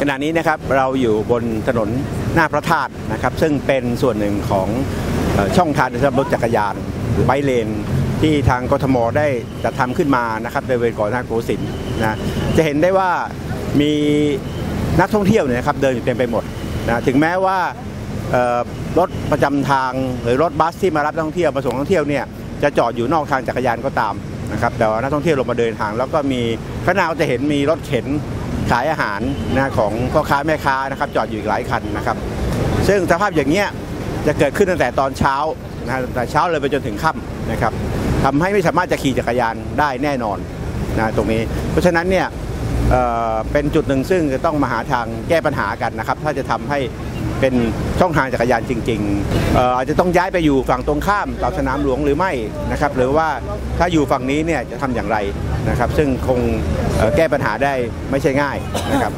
ขณะนี้นะครับเราอยู่บนถนนหน้าพระธาตุนะครับ ซึ่งเป็นส่วนหนึ่งของช่องทางสำหรับรถจักรยานหรือไบเลน ที่ทางกทมได้จัดทำขึ้นมานะครับในเวรก่อนทางโกสินนะจะเห็นได้ว่ามีนักท่องเที่ยวเนี่ยนะครับเดินอยู่เต็มไปหมดนะถึงแม้ว่ารถประจำทางหรือรถบัสที่มารับนักท่องเที่ยวมาส่งนักท่องเที่ยวเนี่ยจะจอดอยู่นอกทางจักรยานก็ตามนะครับแต่ว่านักท่องเที่ยวลงมาเดินทาง แล้วก็มีข้างหน้าก็จะเห็นมีรถเข็น ขายอาหารนะของพ่อค้าแม่ค้านะครับจอดอยู่อีกหลายคันนะครับซึ่งสภาพอย่างเงี้ยจะเกิดขึ้นตั้งแต่ตอนเช้านะแต่เช้าเลยไปจนถึงค่ำนะครับทำให้ไม่สามารถจะขี่จักรยานได้แน่นอนนะตรงนี้ เพราะฉะนั้นเนี่ยเเป็นจุดหนึ่งซึ่งจะต้องมาหาทางแก้ปัญหากันนะครับ ถ้าจะทำให้ เป็นช่องทางจักรยานจริงๆอาจจะต้องย้ายไปอยู่ฝั่งตรงข้ามต่อสนามหลวงหรือไม่นะครับหรือว่าถ้าอยู่ฝั่งนี้เนี่ยจะทำอย่างไรนะครับ ซึ่งคงแก้ปัญหาได้ไม่ใช่ง่ายนะครับ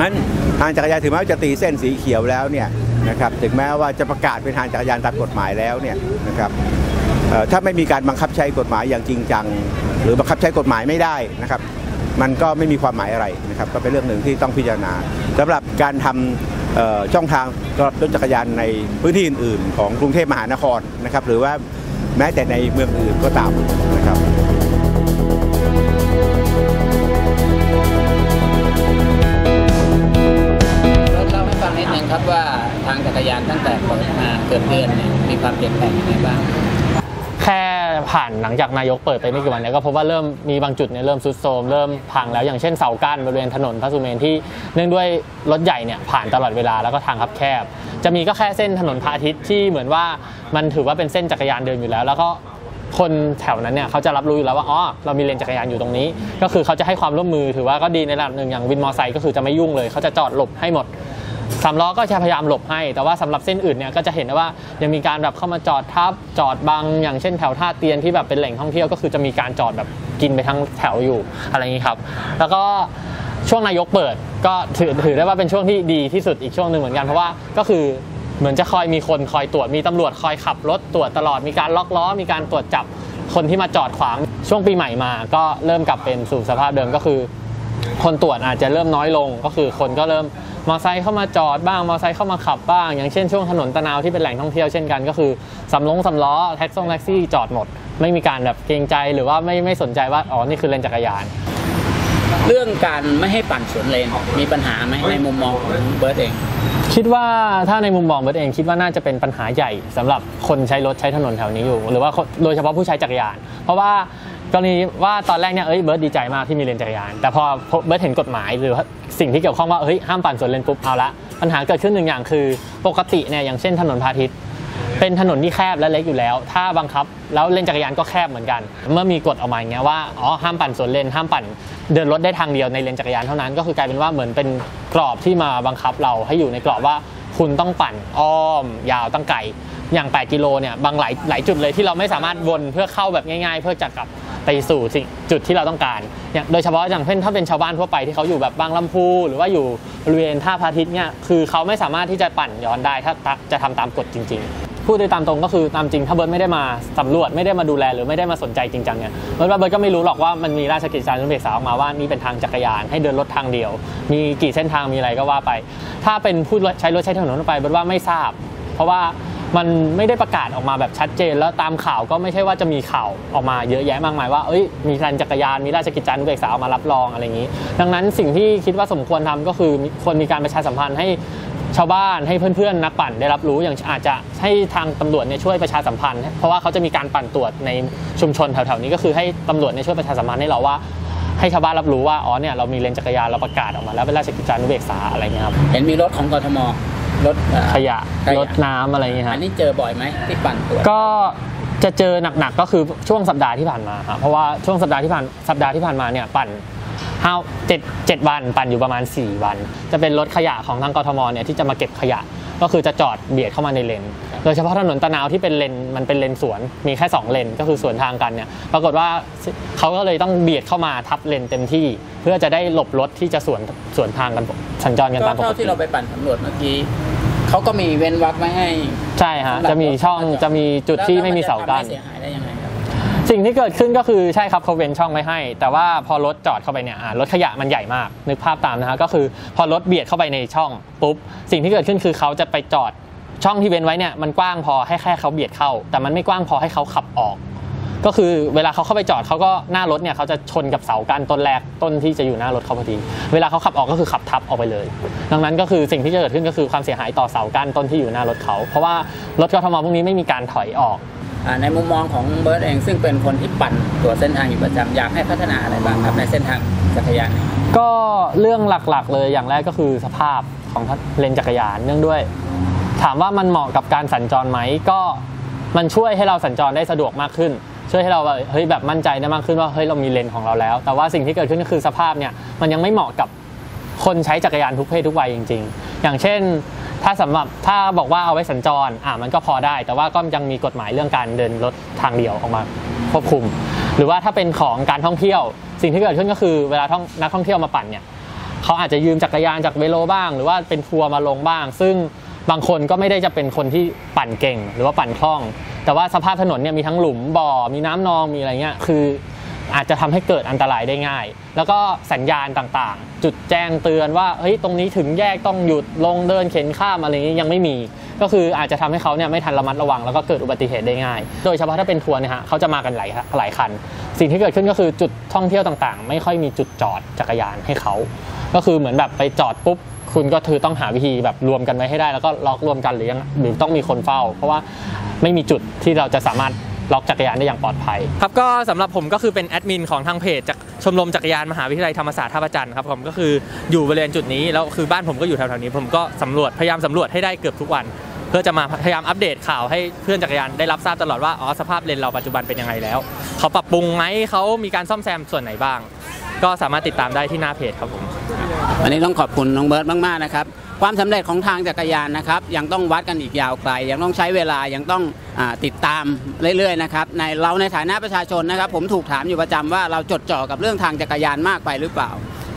นั้นทางจักรยานถึงแม้ว่าจะตีเส้นสีเขียวแล้วเนี่ยนะครับถึงแม้ว่าจะประกาศเป็นทางจักรยานตามกฎหมายแล้วเนี่ยนะครับถ้าไม่มีการบังคับใช้กฎหมายอย่างจริงจัง หรือบังคับใช้กฎหมายไม่ได้นะครับ มันก็ไม่มีความหมายอะไรนะครับ ก็เป็นเรื่องหนึ่งที่ต้องพิจารณาสำหรับการทำเอ่อ ช่องทางสำหรับรถจักรยานในพื้นที่อื่น ๆ ของกรุงเทพมหานครนะครับ หรือว่าแม้แต่ในเมืองอื่นก็ตามนะครับเราเล่าให้ฟังนิดนึงครับว่าทางจักรยานตั้งแต่เปิดมาเกือบเดือนเนี่ยมีความเปลี่ยนแปลงยังไงบ้าง ผ่านหลังจากนายกเปิดไปไม่กี่วันเนี่ยก็พบว่าเริ่มมีบางจุดเนี่ยเริ่มซุดโทรมเริ่มพังแล้วอย่างเช่นเสากั้นบริเวณถนนพระสุเมนที่เนื่องด้วยรถใหญ่เนี่ยผ่านตลอดเวลาแล้วก็ทางคับแคบ จะมีก็แค่เส้นถนนพระอาทิตย์ที่เหมือนว่ามันถือว่าเป็นเส้นจักรยานเดินอยู่แล้ว แล้วก็คนแถวนั้นเนี่ยเขาจะรับรู้อยู่แล้วว่าอ๋อเรามีเลนจักรยานอยู่ตรงนี้ ก็คือเขาจะให้ความร่วมมือถือว่าก็ดีในระดับหนึ่งอย่างวินมอไซค์ก็คือจะไม่ยุ่งเลยเขาจะจอดหลบให้หมด สามล้อก็จะพยายามหลบให้ แต่ว่าสำหรับเส้นอื่นเนี่ยก็จะเห็นได้ว่ายังมีการแบบเข้ามาจอดทับจอดบังอย่างเช่นแถวท่าเตียนที่แบบเป็นแหล่งท่องเที่ยวก็คือจะมีการจอดแบบกินไปทั้งแถวอยู่อะไรอย่างนี้ครับ แล้วก็ช่วงนายกเปิดก็ถือถือได้ว่าเป็นช่วงที่ดีที่สุดอีกช่วงหนึ่งเหมือนกันเพราะว่าก็คือเหมือนจะคอยมีคนคอยตรวจมีตำรวจคอยขับรถตรวจตลอดมีการล็อกล้อ มีการตรวจจับคนที่มาจอดขวางช่วงปีใหม่มา ก็เริ่มกลับเป็นสู่สภาพเดิมก็คือ คนตรวจอาจจะเริ่มน้อยลง ก็คือคนก็เริ่มมอไซค์เข้ามาจอดบ้างมอไซค์เข้ามาขับบ้าง อย่างเช่นช่วงถนนตะนาวที่เป็นแหล่งท่องเที่ยวเช่นกันก็คือสำลงสำล้อแท็กซี่แท็กซี่จอดหมด ไม่มีการแบบเกรงใจหรือว่าไม่ไม่สนใจว่าอ๋อนี่คือเลนจักรยาน เรื่องการไม่ให้ปั่นสวนเลนมีปัญหาไหมในมุมมองของเบิร์ตเอง คิดว่าถ้าในมุมมองเบิร์ตเองคิดว่าน่าจะเป็นปัญหาใหญ่สำหรับคนใช้รถใช้ถนนแถวนี้อยู่ หรือว่าคนโดยเฉพาะผู้ใช้จักรยาน เพราะว่า กรณีว่าตอนแรกเนี่ยเอ้ยเบิร์ตดีใจมากที่มีเลนจักรยาน แต่พอเบิร์ตเห็นกฎหมายหรือสิ่งที่เกี่ยวข้องว่าเฮ้ยห้ามปั่นสวนเลนปุ๊บเอาละปัญหาเกิดขึ้นหนึ่งอย่างคือ ปกติเนี่ยอย่างเช่นถนนพาทิตย์เป็นถนนที่แคบและเล็กอยู่แล้ว ถ้าบังคับ แล้วเลนจักรยานก็แคบเหมือนกัน เมื่อมีกฎออกมาอย่างเงี้ยว่าอ๋อห้ามปั่นสวนเลนห้ามปั่น เดินรถได้ทางเดียวในเลนจักรยานเท่านั้นก็คือกลายเป็นว่าเหมือนเป็นกรอบที่มาบังคับเราให้อยู่ในกรอบว่าคุณต้องปั่นอ้อม ยาวตั้งไกล อย่าง 8 กิโลเนี่ยบางหลายหลายจุดเลยที่เราไม่สามารถวนเพื่อเข้าแบบง่ายๆ เพื่อจะกลับไปสู่จุดที่เราต้องการอย่างโดยเฉพาะอย่างเช่นถ้าเป็นชาวบ้านทั่วไปที่เขาอยู่แบบบางลำพู หรือว่าอยู่บริเวณท่าพระอาทิตย์เนี่ยคือเขาไม่สามารถที่จะปั่นย้อนได้ถ้าจะทำตามกฎจริง ๆพูดโดยตามตรงก็คือตามจริงถ้าเบิร์ตไม่ได้มาสำรวจไม่ได้มาดูแลหรือไม่ได้มาสนใจจริงจังเนี่ยเบิร์ตว่าเบิร์ตก็ไม่รู้หรอกว่ามันมีราชกิจจานุเบกษาออกมาว่านี่เป็นทางจักรยานให้เดินรถทางเดียว มีกี่เส้นทางมีอะไรก็ว่าไป ถ้าเป็นผู้ใช้รถใช้ถนนไปเบิร์ตว่าไม่ทราบ เพราะว่า มันไม่ได้ประกาศออกมาแบบชัดเจน แล้วตามข่าวก็ไม่ใช่ว่าจะมีข่าวออกมาเยอะแยะมากมายว่าเอ้ยมีการจักรยานมีราชกิจจานุเบกษาออกมารับรองอะไรอย่างนี้ ดังนั้นสิ่งที่คิดว่าสมควรทำก็คือควรมีการประชาสัมพันธ์ให้ชาวบ้านให้เพื่อนๆนักปั่นได้รับรู้อย่างอาจจะให้ทางตำรวจเนี่ยช่วยประชาสัมพันธ์ เพราะว่าเขาจะมีการปั่นตรวจในชุมชนแถวๆนี้ก็คือให้ตำรวจเนี่ยช่วยประชาสัมพันธ์ให้เราว่าให้ชาวบ้านรับรู้ว่าอ๋อเนี่ยเรามีเลนจักรยานเราประกาศออกมาแล้วเป็นราชกิจจานุเบกษาอะไรเงี้ยครับเห็นมีรถของกทม รถเอ่อขยะขยะรถน้ำอะไรเงี้ยคอัรับนนี้เจอบ่อยไหมที่ปั่นตรวจก็จะเจอหนักๆก็คือช่วงสัปดาห์ที่ผ่านมาครับเพราะว่าช่วงสัปดาห์ที่ผ่านสัปดาห์ที่ผ่านมาเนี่ยปั่นห้าเจ็ดเจ็ดวันปั่นอยู่ประมาณ 4 วัน จะเป็นรถขยะของทางกทมเนี่ยที่จะมาเก็บขยะก็คือจะจอดเบียดเข้ามาในเลน โดยเฉพาะถนนตะนาวที่เป็นเลนมันเป็นเลนสวน มีแค่ 2 เลนก็คือสวนทางกันเนี่ย ปรากฏว่าเขาก็เลยต้องเบียดเข้ามาทับเลนเต็มที่ เพื่อจะได้หลบรถที่จะสวนสวนทางกันสัญจรกันก็ตามปกเท่าติที่เราไปปั่นสำรวจเมื่อกี้ เขาก็มีเว้นวรรคไม่ให้ใช่ฮะจะมีช่องจะมีจุดที่ไม่มีเสากั้นแล้วมันจะทำให้เสียหายได้ยังไงครับสิ่งที่เกิดขึ้นก็คือใช่ครับเขาเว้นช่องไว้ให้ แต่ว่าพอรถจอดเข้าไปเนี่ยอ่ารถขยะมันใหญ่มาก นึกภาพตามนะฮะก็คือพอรถเบียดเข้าไปในช่องปุ๊บสิ่งที่เกิดขึ้นคือเขาจะไปจอดช่องที่เว้นไว้เนี่ยมันกว้างพอให้แค่เขาเบียดเข้า แต่มันไม่กว้างพอให้เขาขับออก ก็คือเวลาเขาเข้าไปจอดเขาก็หน้ารถเนี่ยเขาจะชนกับเสากันต้นแรกต้นที่จะอยู่หน้ารถเขาพอดี เวลาเขาขับออกก็คือขับทับออกไปเลย ดังนั้นก็คือสิ่งที่จะเกิดขึ้นก็คือความเสียหายต่อเสากันต้นที่อยู่หน้ารถเขา เพราะว่ารถกทมพวกนี้ไม่มีการถอยออกอ่าในมุมมองของเบิร์ตเองซึ่งเป็นคนที่ปั่นตัวเส้นทางอยู่ประจำอยากให้พัฒนาอะไรบ้างครับในเส้นทางจักรยานก็เรื่องหลักๆ เลยอย่างแรกก็คือสภาพของเลนจักรยานเนื่องด้วย ถามว่ามันเหมาะกับการสัญจรไหมก็มันช่วยให้เราสัญจรได้สะดวกมากขึ้น ช่วยให้เราแบบเฮ้ยแบบมั่นใจได้มากขึ้นว่าเฮ้ยเรามีเลนของเราแล้ว แต่ว่าสิ่งที่เกิดขึ้นก็คือสภาพเนี่ยมันยังไม่เหมาะกับคนใช้จักรยานทุกเพศทุกวัยจริง ๆ อย่างเช่น ถ้าสำหรับถ้าบอกว่าเอาไว้สัญจรอะมันก็พอได้ แต่ว่าก็ยังมีกฎหมายเรื่องการเดินรถทางเดียวออกมาควบคุม หรือว่าถ้าเป็นของการท่องเที่ยว สิ่งที่เกิดขึ้นก็คือเวลาท่องนักท่องเที่ยวมาปั่นเนี่ยเขาอาจจะยืมจักรยานจากเวโลบ้าง หรือว่าเป็นทัวร์มาลงบ้าง ซึ่ง บางคนก็ไม่ได้จะเป็นคนที่ปั่นเก่งหรือว่าปั่นคล่อง แต่ว่าสภาพถนนเนี่ยมีทั้งหลุมบ่อ มีน้ำนองมีอะไรเงี้ยคืออาจจะทำให้เกิดอันตรายได้ง่าย แล้วก็สัญญาณต่างๆ จุดแจ้งเตือนว่าเฮ้ยตรงนี้ถึงแยกต้องหยุดลงเดินเข็นข้ามอะไรเงี้ยยังไม่มี ก็คืออาจจะทำให้เขาเนี่ยไม่ทันระมัดระวัง แล้วก็เกิดอุบัติเหตุได้ง่าย โดยเฉพาะถ้าเป็นทัวร์เนี่ยฮะเขาจะมากันหลายหลายคัน สิ่งที่เกิดขึ้นก็คือจุดท่องเที่ยวต่างๆ ไม่ค่อยมีจุดจอดจักรยานให้เขา ก็คือเหมือนแบบไปจอดปุ๊บ คุณก็คือต้องหาวิธีแบบรวมกันไว้ให้ได้ แล้วก็ล็อกรวมกันหรือยังหรือต้องมีคนเฝ้า เพราะว่าไม่มีจุดที่เราจะสามารถล็อกจักรยานได้อย่างปลอดภัย ครับก็สำหรับผมก็คือเป็นแอดมินของทางเพจจากชมรมจักรยานมหาวิทยาลัยธรรมศาสตร์ท่าพระจันทร์ครับผมก็คืออยู่บริเวณจุดนี้แล้วคือบ้านผมก็อยู่แถวๆนี้ผมก็สำรวจพยายามสำรวจให้ได้เกือบทุกวัน เพื่อจะมาพยายามอัปเดตข่าวให้เพื่อนจักรยานได้รับทราบตลอดว่าอ๋อสภาพเลนเราปัจจุบันเป็นยังไงแล้ว เขาปรับปรุงไหมเขามีการซ่อมแซมส่วนไหนบ้าง ก็สามารถติดตามได้ที่หน้าเพจครับผมวันนี้ต้องขอบคุณน้องเบิร์ตมากๆนะครับความสำเร็จของทางจักรยานนะครับยังต้องวัดกันอีกยาวไกล ยังต้องใช้เวลายังต้องอติดตามเรื่อยๆนะครับในเราในฐานะประชาชนนะครับ ผมถูกถามอยู่ประจำว่าเราจดจ่อกับเรื่องทางจักรยานมากไปหรือเปล่า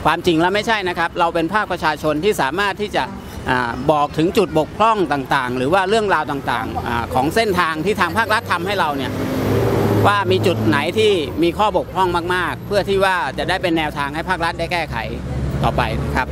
ความจริงแล้วไม่ใช่นะครับ เราเป็นภาคประชาชนที่สามารถที่จะอบอกถึงจุดบกพร่องต่างๆ หรือว่าเรื่องราวต่างๆอของเส้นทางที่ทางภาครัฐทำให้เราเนี่ย ว่ามีจุดไหนที่มีข้อบกพร่องมาก ๆ เพื่อที่ว่าจะได้เป็นแนวทางให้ภาครัฐได้แก้ไขต่อไปครับ